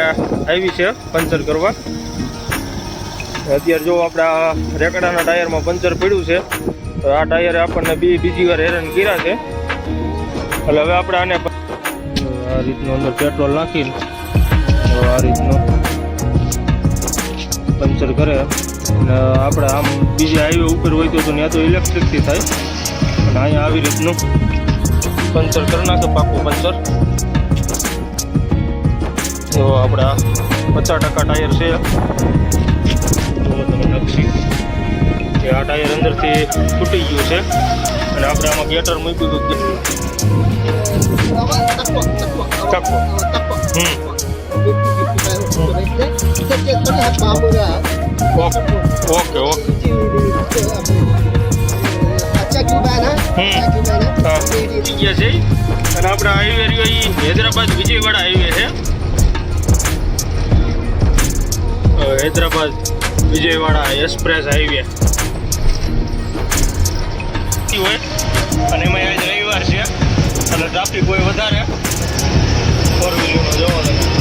આવી છે પંચર કરવા. અત્યારે જો આપણા રેકડાના ટાયરમાં પંચર પડ્યું છે, તો આ ટાયરે આપણને બી બીજી વાર હેરાન કર્યા છે. એટલે હવે આપણે આને આ રીતનું અંદર પેટ્રોલ નાખીને આ રીતનું પંચર કરે. અને આપણે આમ બીજી હાઈવે ઉપર હોય તો ત્યાં તો ઇલેક્ટ્રિકથી થાય. અને અહીંયા આવી રીતનું પંચર કરી નાખે પાકું પંચર. તો આપણા પચાસ ટકા ટાયર છે. તમે આ ટાયર અંદરથી તૂટી ગયું છે. અને આપણે આમાં ગેટર મૂક્યું હતું ચક્કો ઓકે ઓકે. હા. છે. અને આપણે હાઈવે રહ્યો એ હૈદરાબાદ વિજયવાડા હાઈવે છે. Hyderabad, Vijayawada, express highway. હોય. અને એમાં આજ રવિવાર છે. અને ટ્રાફિક હોય વધારે. ફોર વ્હીલરનો જોવો તમે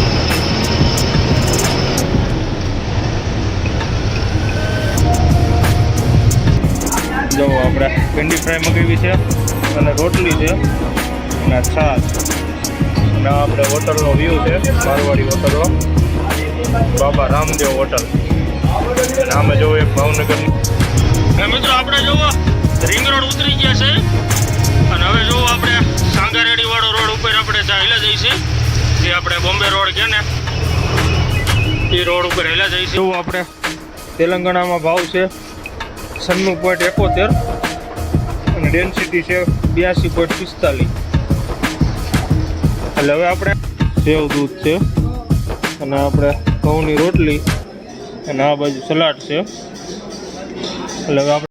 જો આપણે ભીંડી ફ્રાય મગાવી છે. અને રોટલી છે. અને છાશ. અને આપણે હોટલનો વ્યૂ છે. મારવાડી હોટલનો બાબા રામદેવ હોટલ. અને આમે જોવો એક ભાવનગરની મિત્રો આપણે જોવો, રિંગ રોડ ઉતરી ગયા છે. અને હવે જોવો આપણે સાંગારેડી વાળો રોડ ઉપર આપણે હેલા જઈશું જે આપણે બોમ્બે રોડ કે ને, એ રોડ ઉપર હેલા જઈશું જોવો આપણે, તેલંગાણામાં ભાવ છે છન્નું પોઈન્ટ એકોતેર અને ડેન્સિટી છે બ્યાસી પોઈન્ટ પિસ્તાલીસ. એટલે હવે આપણે સેવ દૂધ છે અને આપણે ઘઉંની રોટલી અને આ બાજુ સલાડ છે. એટલે આપણે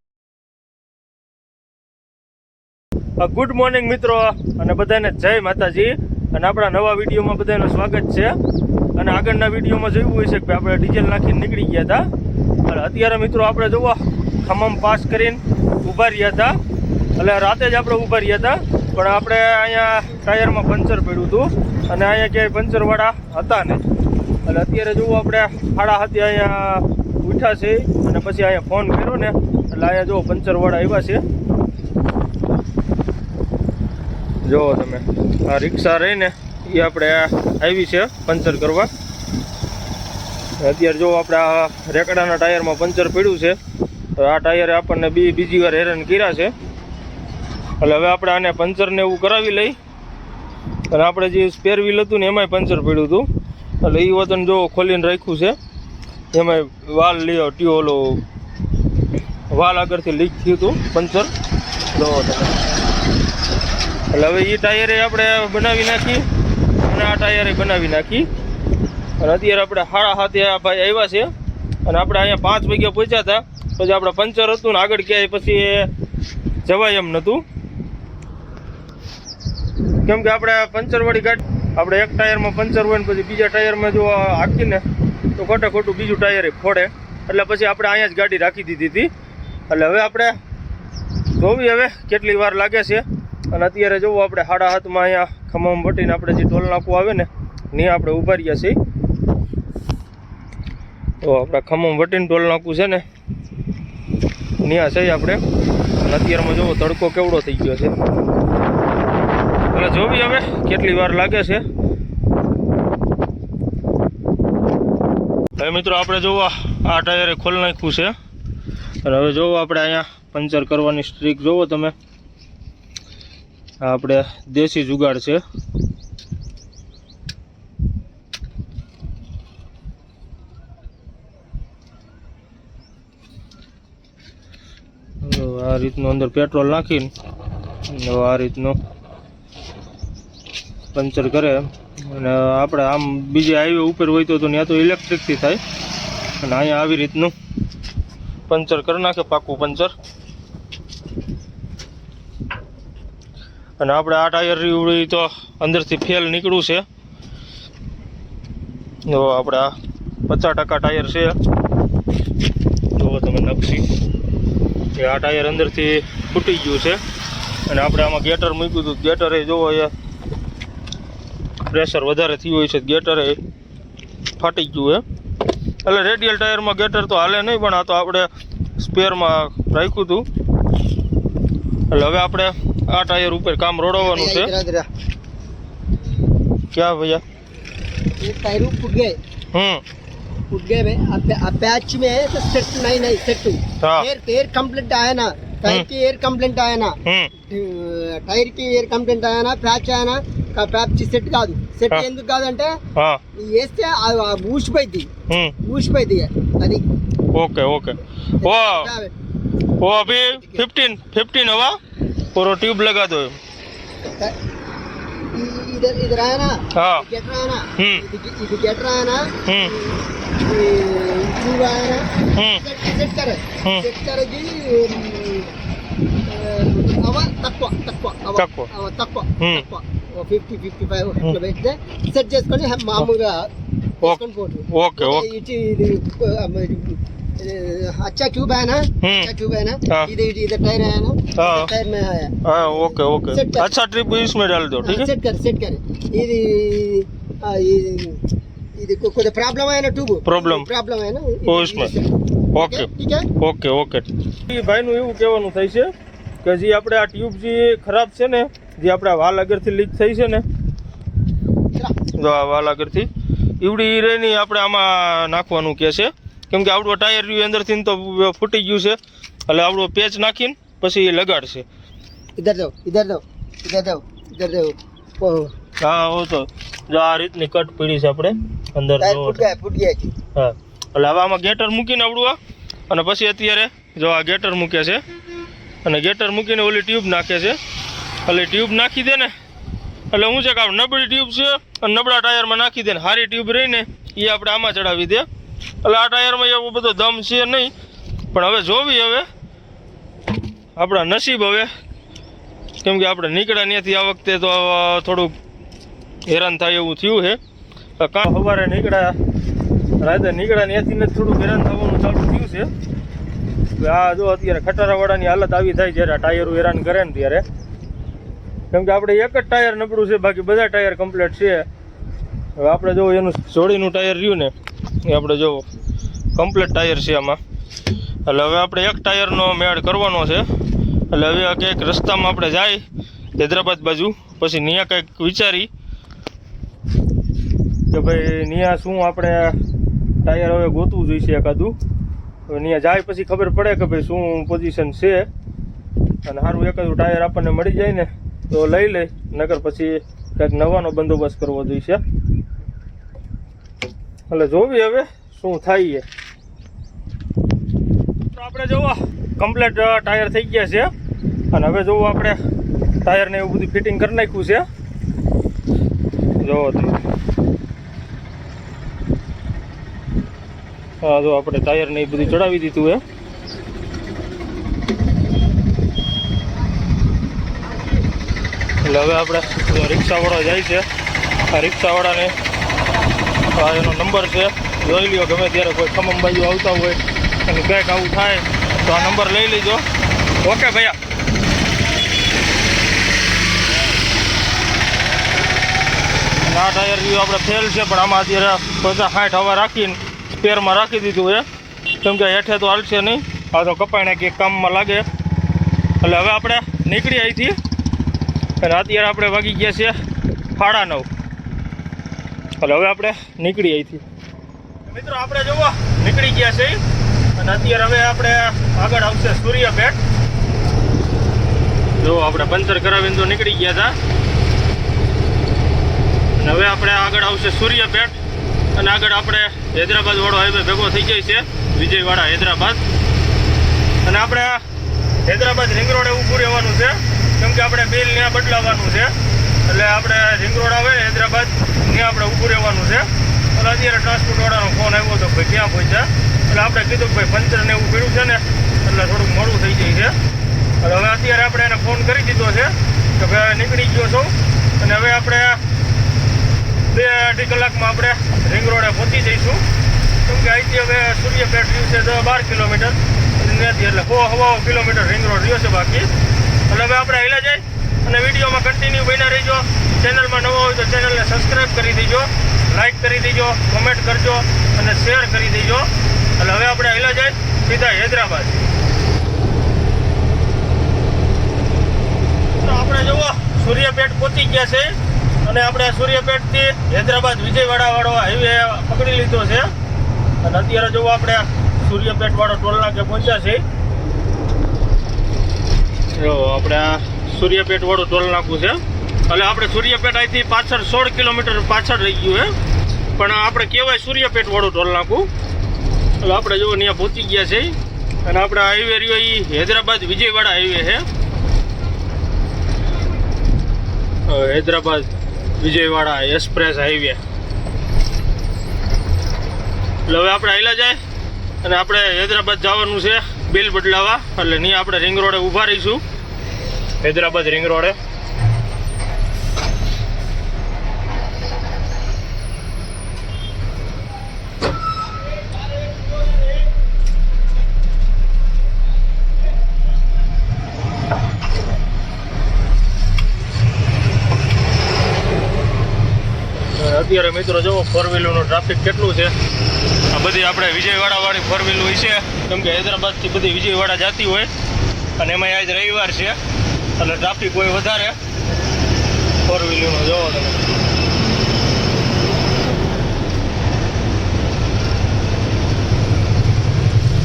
ગુડ મોર્નિંગ મિત્રો, અને બધાને જય માતાજી. અને આપણા નવા વિડીયોમાં બધાનું સ્વાગત છે. અને આગળના વિડીયોમાં જોયું હોય છે કે આપણે ડીઝલ નાખીને નીકળી ગયા હતા. અને અત્યારે મિત્રો આપણે જોવો ખમમ પાસ કરીને ઊભા રહ્યા હતા. એટલે રાતે જ આપણે ઊભા રહ્યા હતા. પણ આપણે અહીંયા ટાયરમાં પંચર પડ્યું હતું. અને અહીંયા ક્યાંય પંચરવાળા હતા ને એટલે અત્યારે જુઓ આપણે સાડા હાથે અહીંયા ઉઠ્યા છે અને પછી અહીંયા ફોન કર્યો ને, એટલે અહીંયા જુઓ પંચરવાળા આવ્યા છે. જુઓ તમે, આ રિક્ષા રહીને એ આપણે આવી છે પંચર કરવા. અત્યારે જો આપણે આ રેકડાના ટાયરમાં પંચર પડ્યું છે, તો આ ટાયરે આપણને બી બીજી વાર હેરાન કર્યા છે. એટલે હવે આપણે આને પંચરને એવું કરાવી લઈ, અને આપણે જે સ્પેર વ્હીલ હતું ને એમાંય પંચર પડ્યું હતું. એટલે એ વતન જો ખોલીને રાખ્યું છે, એમાંય વાલ લ્યો, ટ્યુ ઓલો વાલ આગળથી લીક થયું હતું, પંચર. જો એટલે હવે એ ટાયરે આપણે બનાવી નાખી, અને આ ટાયરે બનાવી નાખી. અને અત્યારે આપણે સાડા હાથે આ ભાઈ આવ્યા છે, અને આપણે અહીંયા પાંચ વાગ્યા પહોંચ્યા હતા, પછી આપણે પંચર હતું ને આગળ ક્યાંય પછી જવાય એમ નહોતું. કેમ કે આપણે પંચરવાળી ગાડી આપણે એક ટાયરમાં પંચર હોય ને પછી બીજા ટાયરમાં જો હાકીને તો ખોટે ખોટું બીજું ટાયર ફોડે. એટલે પછી આપણે અહીંયા જ ગાડી રાખી દીધી હતી. એટલે હવે આપણે જોવી હવે કેટલી વાર લાગે છે. અને અત્યારે જોવું આપણે સાડા હાથમાં અહીંયા ખમમ વટીને આપણે જે ટોલ નાખવું આવે ને, ત્યાં આપણે ઊભા રહ્યા છીએ. તો આપણે ખમમ વટીને ટોલ નાખવું છે ને, ત્યાં છે આપણે. અને અત્યારમાં જોવો તડકો કેવડો થઈ ગયો છે. એટલે જોવી હવે કેટલી વાર લાગે છે. હવે મિત્રો આપણે જોવા, આ ટાયરે ખોલ નાખ્યું છે. અને હવે જોવો આપણે અહીંયા પંચર કરવાની સ્ટ્રીક જોવો તમે. આપણે દેશી જુગાડ છે. આ રીતનું અંદર પેટ્રોલ નાખીને આ રીતનું પંચર કરે. અને આપણે આમ બીજે હાઈવે ઉપર હોય તો ત્યાં તો ઇલેક્ટ્રિકથી થાય. અને અહીંયા આવી રીતનું પંચર કરી નાખે, પાકું પંચર. અને આપણે આ ટાયર રીવડી તો અંદરથી ફેલ નીકળ્યું છે. જો આપણે આ પચાસ ટકા ટાયર છે. જુઓ તમે નકશી. એ આ ટાયર અંદરથી ફૂટી ગયું છે. અને આપણે આમાં ગેટર મૂક્યું હતું. ગેટરે જોવો એ પ્રેશર વધારે થયું હોય છે ગેટરે ફાટી ગયું હે એટલે રેડિયલ ટાયરમાં ગેટર તો હાલે નહીં પણ આ તો આપણે સ્પેરમાં રાખ્યું હતું એટલે હવે આપણે આ ટાયર ઉપર કામ રોડવાનું છે इधर इधर ક્યાં ભૈયા ये टायर फूट गए હમ फूट गए भाई अब अब पैच में है तो सेट नहीं नहीं सेट हाँ। एयर एयर कंप्लेंट आया ना टायर हम्म। की एयर कंप्लेंट आया ना టైర్కి ఎయిర్ కంప్లైంట్ అయినా ప్యాచ్ అయినా ప్యాచ్ సెట్ కాదు. సెట్ ఎందుకు కాదంటే వేస్తే ఊసిపోయింది ఊసిపోయింది అది. Okay okay. ఓ. ఓ ఫిఫ్టీన్ ఫిఫ్టీన్ ఓవా పూర్వ ట్యూబ్లో కాదు. ఇది తక్కువ తక్కువ అవ తక్కువ. అవ తక్కువ Hmm. తక్కువ ఫిఫ్టీ ఫిఫ్టీ ఫైవ్ ఇట్లా పెడితే సెట్ చేసుకొని మామూలుగా వేసుకొని పోటు ఓకే ఓకే ఇటు ఇది ఆ, మరి, ఇది अच्छा ट्यूब है ना हम्म। अच्छा ट्यूब है ना हाँ। इधर इधर इधर टायर है ना हाँ। इधर टायर में है हाँ ओके ओके सेट कर। अच्छा ट्रिप इसमें डाल दो ठीक है సెట్ కర్ సెట్ కర్ ఇది ఆ, ఇది ఇది కొ- కొద్దిగా ప్రాబ్లం అయిన ట్యూబ్ Problem. ప్రాబ్లం అయిన ઓ इसमें ઓકે ઠીક હે ઓકે ઓકે એ ભાઈનું એવું કહેવાનું થાય છે કે જે આપણે આ ટ્યુબ જે ખરાબ છે ને જે આપણા વાલ લીક થઈ છે ને જો આ ઈવડી રેની આપણે આમાં નાખવાનું કહે છે. કેમ કે આપણું ટાયર રહ્યું અંદરથી તો ફૂટી ગયું છે. એટલે આવડો પેચ નાખીને પછી એ લગાડશે. ઇધર દો ઇધર દો ઇધર દો ઇધર દો. હા હો તો જો આ રીતની કટ પીડી છે આપણે અંદર ફૂટ ગયા હા એટલે હવે આમાં ગેટર મૂકીને આવડું આ. અને પછી અત્યારે જો આ ગેટર મૂકે છે અને ગેટર મૂકીને ઓલી ટ્યુબ નાખે છે. એટલે ટ્યુબ નાખી દે ને, એટલે શું છે કે નબળી ટ્યુબ છે, અને નબળા ટાયરમાં નાખી દે ને સારી ટ્યુબ રહીને એ આપણે આમાં ચડાવી દે. એટલે આ ટાયરમાં એવો બધો દમ છે નહીં, પણ હવે જોવી હવે. આપણા નસીબ હવે. કેમ કે આપણે નીકળ્યા ત્યાંથી આ વખતે તો થોડુંક હેરાન થાય એવું થયું છે. કાં સવારે નીકળ્યા, રાતે નીકળ્યા ત્યાંથી ને થોડુંક હેરાન થવાનું ચાલુ થયું છે. આ જો અત્યારે ખટારાવાળાની હાલત આવી થાય જ્યારે ટાયરો હેરાન કરે ને ત્યારે. કેમ કે આપણે એક જ ટાયર નબળું છે, બાકી બધા ટાયર કમ્પ્લીટ છે. હવે આપણે જો એનું જોડીનું ટાયર રહ્યું ને, એ આપણે જો કમ્પ્લીટ ટાયર છે આમાં. એટલે હવે આપણે એક ટાયરનો મેળ કરવાનો છે. એટલે હવે કંઈક રસ્તામાં આપણે જાય, હૈદરાબાદ બાજુ, પછી નિયા કંઈક વિચારી કે ભાઈ નિયા શું આપણે ટાયર હવે ગોતવું જોઈશે એકાદું. હવે ત્યાં જાય પછી ખબર પડે કે ભાઈ શું પોઝિશન છે. અને સારું એકાદું ટાયર આપણને મળી જાય ને, તો લઈ લે. નકર પછી કંઈક નવાનો બંદોબસ્ત કરવો જોઈશે. એટલે જોવી હવે શું થાય તો આપણે જોવો કમ્પ્લેટ ટાયર થઈ ગયા છે. અને હવે જોવું આપણે ટાયરને એવું બધું ફિટિંગ કરી નાખ્યું છે. જોવો તમે. હા જો આપણે ટાયર ને એ બધું ચડાવી દીધું હે. એટલે હવે આપણે રિક્ષાવાળા જાય છે. આ રિક્ષાવાળાને આ એનો નંબર છે. જોઈ લ્યો, ગમે ત્યારે કોઈ ખમમ બાજુ આવતા હોય અને કંઈક આવું થાય, તો આ નંબર લઈ લેજો. ઓકે ભૈયા. આ ટાયર આપણે ફેલ છે, પણ આમાં અત્યારે પચાસ સાઠ હવા રાખીને સ્પેરમાં રાખી દીધું એ કેમ કે હેઠે તો હાલશે નહીં. આ તો કપાઈને કે કામમાં લાગે. એટલે હવે આપણે નીકળી અહીંથી. અને અત્યારે આપણે વાગી ગયા છે ફાડા નવ. એટલે હવે આપણે નીકળી અહીંથી. મિત્રો, આપણે જુઓ નીકળી ગયા છે. અને અત્યારે હવે આપણે આગળ આવશે સૂર્યપેટ. જો આપણે પંચર કરાવીને તો નીકળી ગયા હતા. અને હવે આપણે આગળ આવશે સૂર્યપેટ. અને આગળ આપણે હૈદરાબાદ વાળો હાઈવે ભેગો થઈ જાય છે, વિજયવાડા હૈદરાબાદ. અને આપણે હૈદરાબાદ રિંગ રોડે ઊભું રહેવાનું છે, કેમ કે આપણે બિલ ત્યાં બદલાવવાનું છે. એટલે આપણે રિંગ રોડ આવે, હૈદરાબાદ ત્યાં આપણે ઊભું રહેવાનું છે. એટલે અત્યારે ટ્રાન્સપોર્ટવાળાનો ફોન આવ્યો હતો ભાઈ ક્યાં પહોંચ્યા? એટલે આપણે કીધું કે ભાઈ પંચર ને એવું પીડ્યું છે ને, એટલે થોડુંક મોડું થઈ જાય છે. એટલે હવે અત્યારે આપણે એને ફોન કરી દીધો છે, કે ભાઈ નીકળી ગયો છું. અને હવે આપણે બે અઢી કલાકમાં આપણે રિંગ રોડે પહોંચી જઈશું. કેમ કે અહીંથી હવે સૂર્યપેટ રહ્યું છે દસ બાર કિલોમીટર. એટલે સો હવા કિલોમીટર રિંગ રોડ રહ્યો છે બાકી. એટલે હવે આપણે હેલા જાય. અને વિડીયોમાં કન્ટિન્યુ બન્યા રહીજો. ચેનલમાં નવો હોય તો ચેનલને સબસ્ક્રાઈબ કરી દેજો. લાઈક કરી દેજો કોમેન્ટ કરજો, અને શેર કરી દેજો. એટલે હવે આપણે હેલા જાય સીધા હૈદરાબાદ. આપણે જુઓ, સૂર્યપેટ પહોંચી ગયા છે. અને આપણે સૂર્યપેટથી હૈદરાબાદ વિજયવાડાવાળો હાઈવે પકડી લીધો છે. અને અત્યારે જો આપણે સૂર્યપેટવાળો ટોલ નાકે પહોંચ્યા છે જો આપણે આ સૂર્યાપેટ વાળું ટોલ નાકું છે. એટલે આપણે સૂર્યપેટ અહીંથી પાછળ સોળ કિલોમીટર પાછળ રહી ગયું છે. પણ આપણે કહેવાય સૂર્યપેટવાળું ટોલ નાકું. એટલે આપણે જો ત્યાં પહોંચી ગયા છે અને આપણે હાઈવે રહ્યો એ હૈદરાબાદ વિજયવાડા હાઈવે છે. Hyderabad Vijayawada express highway. એટલે હવે આપણે હાઈલા જાય અને આપણે હૈદરાબાદ જવાનું છે બિલ બદલાવા. એટલે નહીં આપણે રિંગ રોડે ઊભા રહીશું. હૈદરાબાદ રિંગ રોડે. અત્યારે મિત્રો જુઓ ફોર વ્હીલરનું ટ્રાફિક કેટલું છે? આ બધી આપણે વિજયવાડાવાળી ફોર વ્હીલ હોય છે. કેમ કે હૈદરાબાદથી બધી વિજયવાડા જતી હોય અને એમાં આજ રવિવાર છે. એટલે ટ્રાફિક હોય વધારે. ફોર વ્હીલરનું જોવો તમે.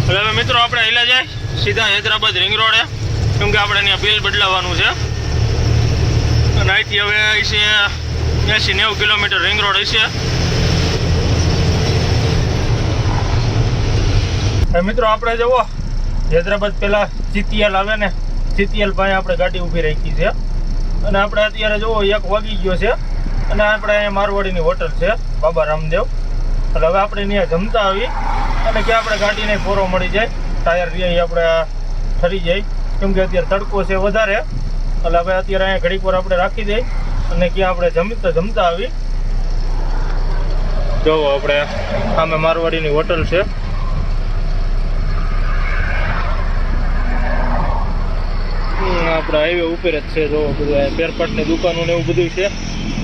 એટલે હવે મિત્રો આપણે હેલા જાય સીધા હૈદરાબાદ રિંગ રોડે કેમ કે આપણે અહીંયા બિલ બદલાવવાનું છે. અને અહીંથી હવે છે એંસી નેવું કિલોમીટર રિંગ રોડ હશે. મિત્રો આપણે જવો હૈદરાબાદ પહેલાં જીતીએલ આવે ને જીતીએલ પાસે આપણે ગાડી ઊભી રાખી છે. અને આપણે અત્યારે જુઓ, એક વાગી ગયો છે. અને આપણે અહીંયા મારવાડીની હોટલ છે, બાબા રામદેવ. એટલે હવે આપણે ત્યાં જમતા આવી, અને કે આપણે ગાડીને ફોરો મળી જાય, ટાયર રે આપણે ઠરી જાય. કેમ કે અત્યારે તડકો છે વધારે. એટલે હવે અત્યારે અહીંયા ઘડીક વાર આપણે રાખી દઈએ. અને ક્યાં આપણે જમતા જમતા આવી. જો આપણે સામે મારવાડીની હોટલ છે. આપણે હાઈવે ઉપર જ છે, જો બધું પેરપાટની દુકાનો ને એવું બધું છે.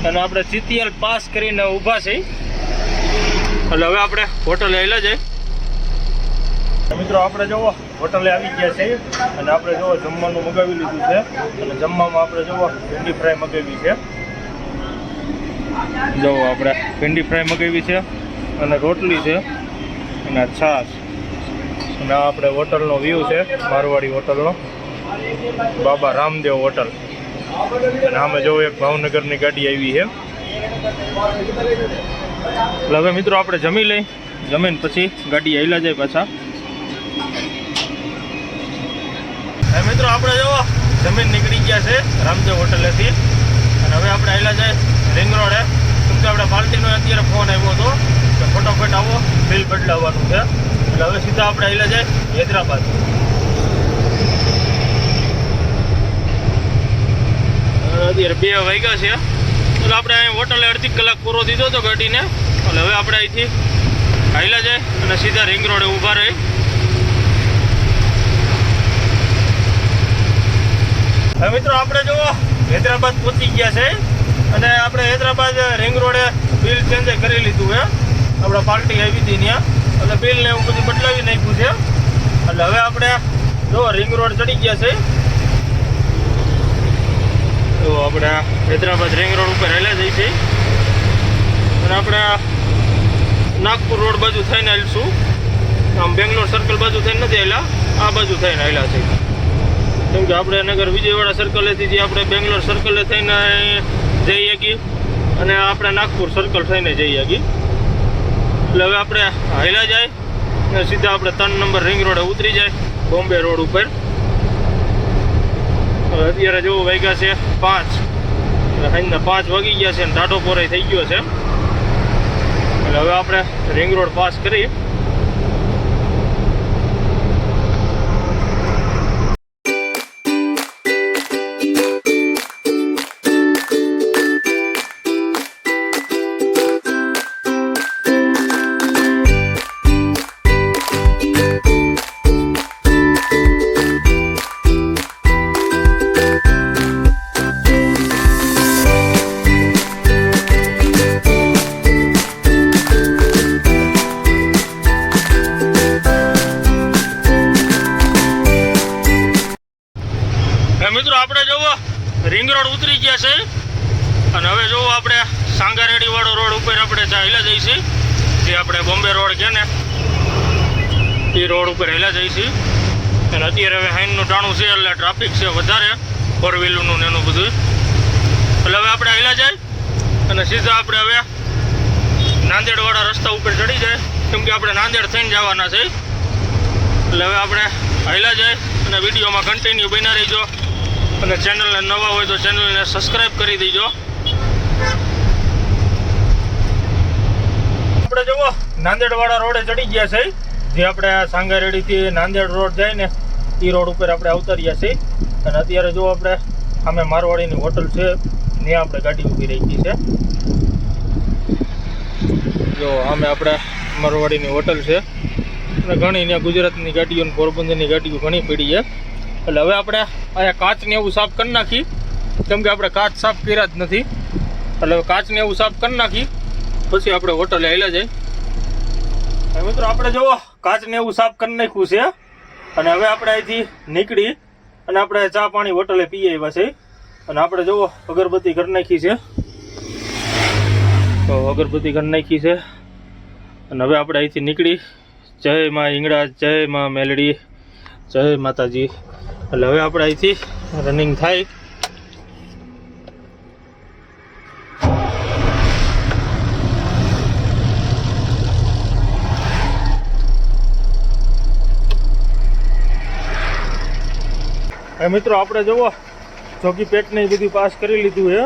અને આપણે જીતીએલ પાસ કરીને ઊભા છે એટલે હવે આપણે હોટલ આવેલા જાય. મિત્રો, આપણે જુઓ, હોટલે આવી ગયા છે અને આપણે જુઓ, જમવાનું મગાવી લીધું છે. અને જમવામાં આપણે જુઓ, ભીંડી ફ્રાય મગાવી છે. જુઓ, આપણે ભીંડી ફ્રાય મગાવી છે અને રોટલી છે અને છાશ. અને આ આપણે હોટલનો વ્યૂ છે, મારવાડી હોટલનો. બાબા રામદેવ હોટલ. અને આમે જો એક ભાવનગરની ગાડી આવી છે. એટલે હવે મિત્રો, આપણે જમી લઈ. જમીન પછી ગાડી આવેલા જાય પાછા. હવે મિત્રો, આપણે જો જમીન નીકળી ગયા છે, રામદેવ હોટલેથી અને હવે આપણે આવેલા જાય રિંગ રોડે કેમ કે આપણે પાર્ટીનો અત્યારે ફોન આવ્યો હતો કે ફટોફટ આવો બિલ બદલાવવાનું છે. એટલે હવે સીધા આપણે આવેલા જાય હૈદરાબાદ. અત્યારે બે વાગ્યા છે. એટલે આપણે અહીં હોટલે અડધી કલાક પૂરો દીધો હતો ગાડીને. એટલે હવે આપણે અહીંથી આવેલા જાય અને સીધા રિંગ રોડે ઊભા રહી. હવે મિત્રો, આપણે જુઓ, હૈદરાબાદ પહોંચી ગયા છે અને આપણે હૈદરાબાદ રિંગ રોડે બિલ ચેન્જ કરી લીધું છે. આપણે પાર્ટી આવી હતી ત્યાં. એટલે બિલ ને એવું બધું બદલાવી નાખ્યું છે. એટલે હવે આપણે જો રિંગ રોડ ચડી ગયા છે. તો આપણે હૈદરાબાદ રિંગ રોડ ઉપર હેલા જઈ છે અને આપણે નાગપુર રોડ બાજુ થઈને આવીશું આમ બેંગ્લોર સર્કલ બાજુ થઈને નથી આવેલા આ બાજુ થઈને આવેલા છે. કેમ કે આપણે નગર વિજયવાડા સર્કલેથી જે આપણે બેંગ્લોર સર્કલે થઈને જઈ શકીએ અને આપણે નાગપુર સર્કલ થઈને જઈ શકીએ એટલે હવે આપણે હાઈલા જાય અને સીધા આપણે ત્રણ નંબર રિંગ રોડે ઉતરી જાય, બોમ્બે રોડ ઉપર. અત્યારે જોવું વાગ્યા છે પાંચ સાંજના પાંચ વાગી ગયા છે અને ટાઢો પોરાઈ થઈ ગયો છે. એટલે હવે આપણે રિંગ રોડ પાસ કરી. રિંગ રોડ ઉતરી ગયા છે. અને હવે જો આપણે સાંગારેડી વાળો રોડ ઉપર આપણે ચાલ્યા જઈશું જે આપણે બોમ્બે રોડ કે ને, એ રોડ ઉપર હેલા જઈશું અને અત્યારે હવે હાઈનનું ટાણું છે, એટલે ટ્રાફિક છે વધારે ફોર વ્હીલરનું ને એનું બધું. એટલે હવે આપણે હેલા જાય, અને સીધા આપણે હવે નાંદેડવાળા રસ્તા ઉપર ચડી જાય, કેમ કે આપણે નાંદેડ થઈને જવાના છે. એટલે હવે આપણે હેલા જાય, અને વિડીયોમાં કન્ટિન્યુ બન્યા રહીજો. અને ચેનલને નવા હોય તો ચેનલને સબસ્ક્રાઈબ કરી દેજો. આપણે જુઓ, નાંદેડવાળા રોડે ચડી ગયા છે. જે આપણે સાંગારેડીથી નાંદેડ રોડ જાય ને એ રોડ ઉપર આપણે અવતર્યા છીએ અને અત્યારે જો આપણે, સામે મારવાડીની હોટલ છે. ત્યાં આપણે ગાડી ઊભી રહી છે. જો આમે આપણે મારવાડીની હોટલ છે. અને ઘણી ત્યાં ગુજરાતની ગાડીઓ અને પોરબંદરની ગાડીઓ ઘણી પડી છે. એટલે હવે આપણે અહીંયા કાચને એવું સાફ કરી નાખી. કેમ કે આપણે કાચ સાફ કર્યા જ નથી. એટલે હવે કાચને એવું સાફ કરી નાખી. પછી આપણે હોટલે આવેલા જાય. મિત્રો આપણે જુઓ કાચને એવું સાફ કરી નાખ્યું છે. અને હવે આપણે અહીંથી નીકળી અને આપણે ચા પાણી હોટલે પી આવ્યા છે. અને આપણે જુઓ અગરબત્તી કરી નાખી છે. તો અગરબત્તી કરી નાખી છે. અને હવે આપણે અહીંથી નીકળી. જય માં ઈંગડા જય માં મેલડી. જય માતાજી. એટલે હવે આપણે અહીંથી રનિંગ થાય. મિત્રો, આપણે જુઓ, જોગી પેટને બધું પાસ કરી લીધું એ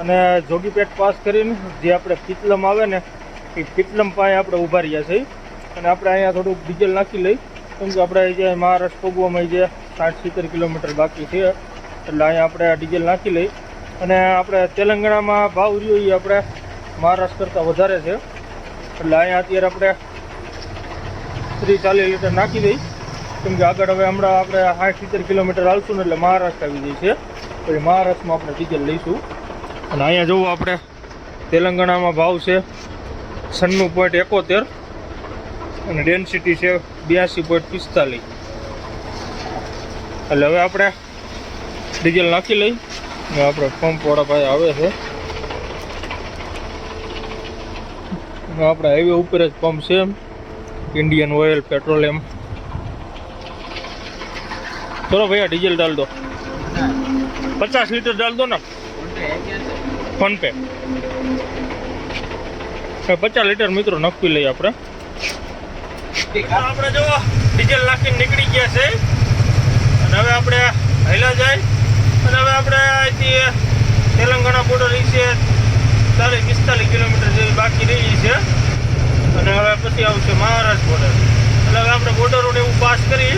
અને જોગી પેટ પાસ કરીને જે આપણે પીતલમ આવે ને, એ પીતલમ પાસે આપણે ઊભા રહ્યા છે અને આપણે અહીંયા થોડુંક ડીઝલ નાખી લઈ. કેમ કે આપણે જે મહારાષ્ટ્ર પગવામાં જે સાઠ, સિત્તેર કિલોમીટર બાકી છે, એટલે અહીંયા આપણે ડીઝલ નાખી લઈ. અને આપણે તેલંગાણામાં ભાવ રહ્યો એ આપણે મહારાષ્ટ્ર કરતાં વધારે છે. એટલે અહીંયા અત્યારે આપણે ત્રીસ, ચાલીસ લીટર નાખી દઈ. કેમ કે આગળ હવે હમણાં આપણે સાઠ, સિત્તેર કિલોમીટર હાલશું ને એટલે મહારાષ્ટ્ર આવી જાય છે પછી મહારાષ્ટ્રમાં આપણે ડીઝલ લઈશું. અને અહીંયા જોવું આપણે તેલંગાણામાં ભાવ છે છન્નું પોઈન્ટ એકોતેર. અને ડેન્સિટી છે બ્યાસી પોઈન્ટ પિસ્તાલીસ. એટલે હવે આપણે ડીઝલ નાખી લઈ ને આપણે પંપવાળા ભાઈ આવે છે. આપણે હાઈવે ઉપર જ પંપ છે એમ. ઇન્ડિયન ઓઇલ પેટ્રોલિયમ ચલો ભૈયા ડીઝલ ડાલ દો. પચાસ લીટર ડાલ દો ને. ફોન પે પચાસ લીટર મિત્રો નક્કી લઈએ આપણે. આપણે જો ડીઝલ નાખીને નીકળી ગયા છે. અને હવે આપણે હેલા જાય. અને હવે આપણે અહીંથી તેલંગાણા બોર્ડર છે ચાલીસ, પિસ્તાલીસ કિલોમીટર જેવી બાકી રહી છે. અને હવે પછી આવશે મહારાષ્ટ્ર બોર્ડર એટલે હવે આપણે બોર્ડરોને એવું પાસ કરી.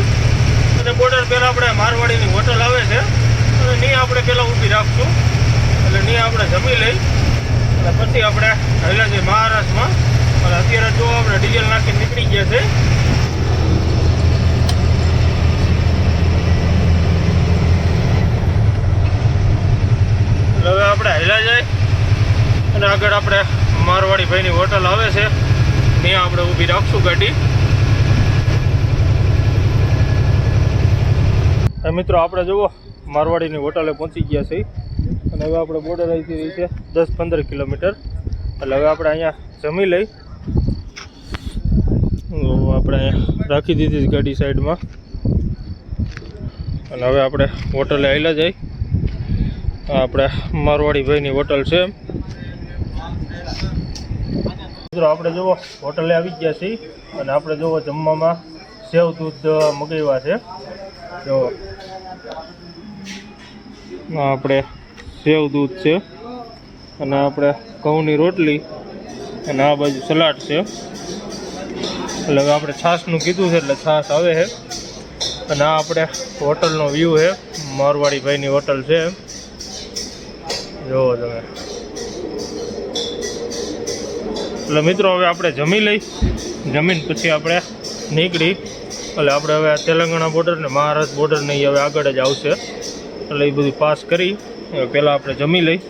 અને બોર્ડર પહેલાં આપણે મારવાડીની હોટલ આવે છે. અને નહીં આપણે પહેલાં ઊભી રાખશું. એટલે નહીં આપણે જમી લઈ. અને પછી આપણે હેલા જઈએ મહારાષ્ટ્રમાં. અને અત્યારે જો આપણે ડીઝલ નાખીને નીકળી ગયા છે. હવે આપણે હેલા જાય. અને આગળ આપણે મારવાડી ભાઈની હોટલ આવે છે. ત્યાં આપણે ઊભી રાખશું ગાડી. મિત્રો આપણે જુઓ, મારવાડીની હોટલે પહોંચી ગયા છે અને હવે આપણે બોર્ડર આવી રહી છે દસ પંદર કિલોમીટર. એટલે હવે આપણે અહીંયા જમી લઈ આપણે રાખી દીધી ગાડી સાઈડમાં. અને હવે આપણે હોટલે આવેલા જઈ. આપણે મારવાડી ભાઈની હોટલ છે. મિત્રો, આપણે જુઓ, હોટલે આવી ગયા છીએ. અને આપણે જુઓ, જમવામાં સેવ દૂધ મગાવ્યા છે. જો આપણે સેવ દૂધ છે. અને આપણે ઘઉંની રોટલી. અને આ બાજુ સલાડ છે. એટલે આપણે છાશનું કીધું છે એટલે છાશ આવે છે. અને આ આપણે હોટલનો વ્યૂ છે. મારવાડી ભાઈની હોટલ છે. જુઓ તમે. એટલે મિત્રો હવે આપણે જમી લઈ. જમીન પછી આપણે નીકળી. એટલે આપણે હવે તેલંગાણા બોર્ડર ને મહારાષ્ટ્ર બોર્ડર ને હવે આગળ જ આવશે. એટલે એ બધું પાસ કરી. પહેલાં આપણે જમી લઈ.